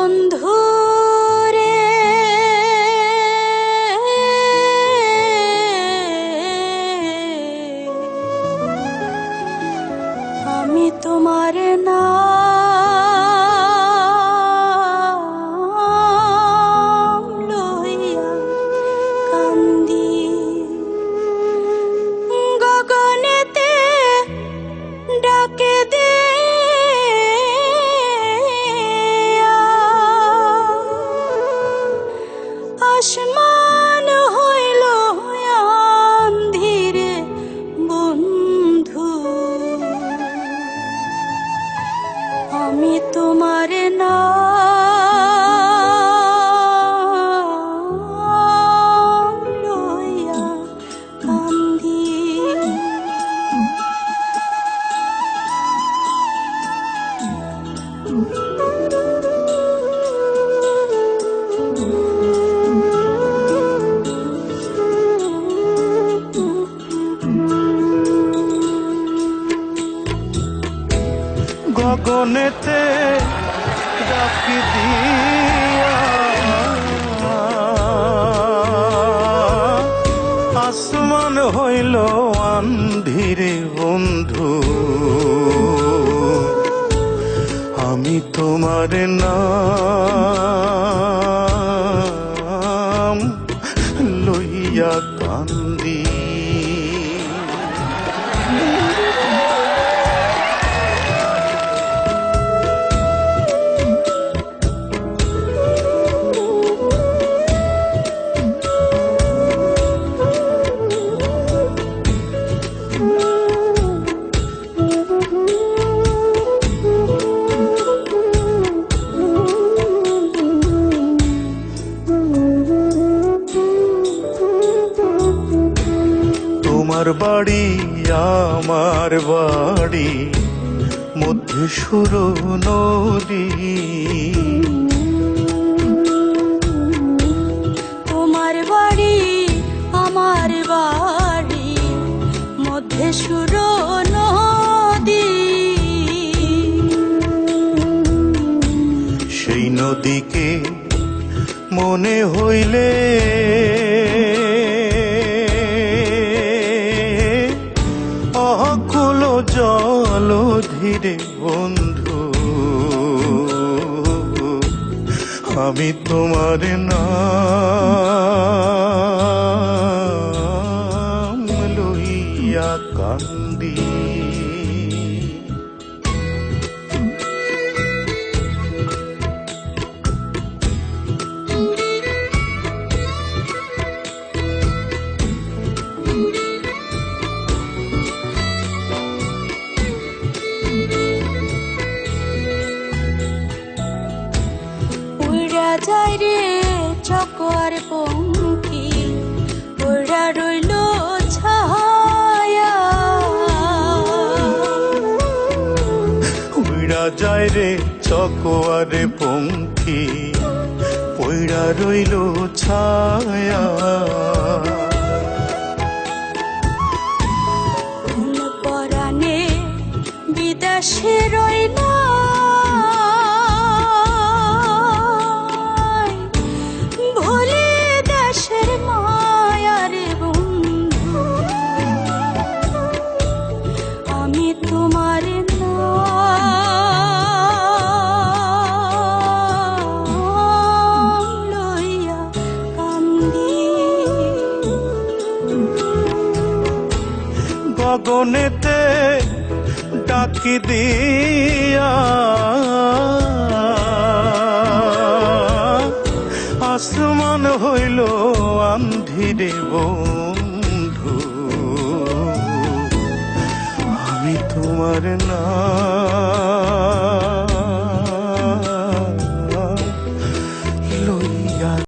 বন্ধু আমি তোমার না গগনেতে ডাকি দিয়া। আসমান হইল আন্ধিরে বন্ধু। তোমার নাম লইয়া কান্দি তোমার বাড়ি আমার বাড়ি মধ্যে সুর নদী। তোমার বাড়ি আমার বাড়ি মধ্যে সুর নদী। সেই নদীকে মনে হইলে জল ধীরে বন্ধু। আমি তোমার নাম উইড়া যায় রে চকোয়ারে পঙ্খী পইড়া রইল ছায়া। পরাণে বিদেশে আমি তোমার গগনেতে ডাকি দিয়া। আসমান হইল আন্ধিরে বন্ধু। আমি তোমার না